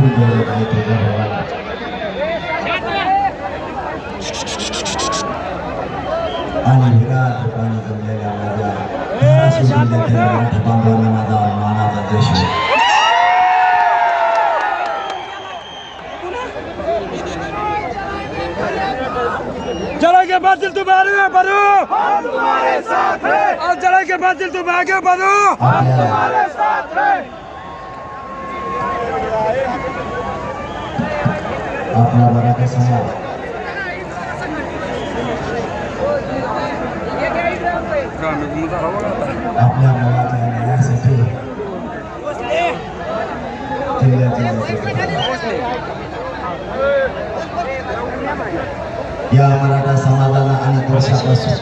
खूप गरज आहे तुझ्या भावाला आणि विराट रूपाने जमलेल्या माझ्या बांधवांना माझा मानाचा देश चलेंगे बादल तुम आगे बढ़ो। और चलेंगे बादल तुम आगे बढ़ो आपल्या आपला मराठा समाज आपल्या मुलाच्या न्यायासाठी जिल्ह्यातील या मराठा समाजाला अनेक वर्षापासून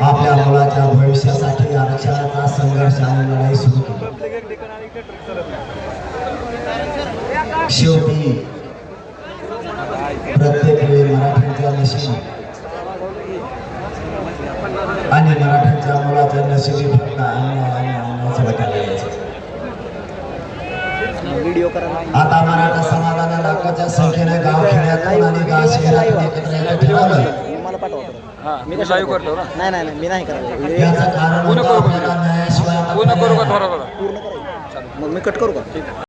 आपल्या मुलाच्या भविष्यासाठी आरक्षणाचा संघर्ष आणि लढाई सुरू केली शेवटी प्रत्येक वेळी मराठ्यांच्या नशिबी आणि मराठ्यांच्या मुलाच्या नशिबी फक्त आणि अन्यायाचं वाटायला यायचं. आता मराठा समाजाने लाखोच्या संख्येने गाव खेड्यातून आणि गाव शहरातून एकत्र मला पाठवा मी करतो नाही नाही नाही मी नाही करणार याचं कारण होतं आपल्याला न्यायाशिवाय आता पूर्ण करू का पर्याय नाही. थोडा थोडा पूर्ण करायचं मग मी कट करू का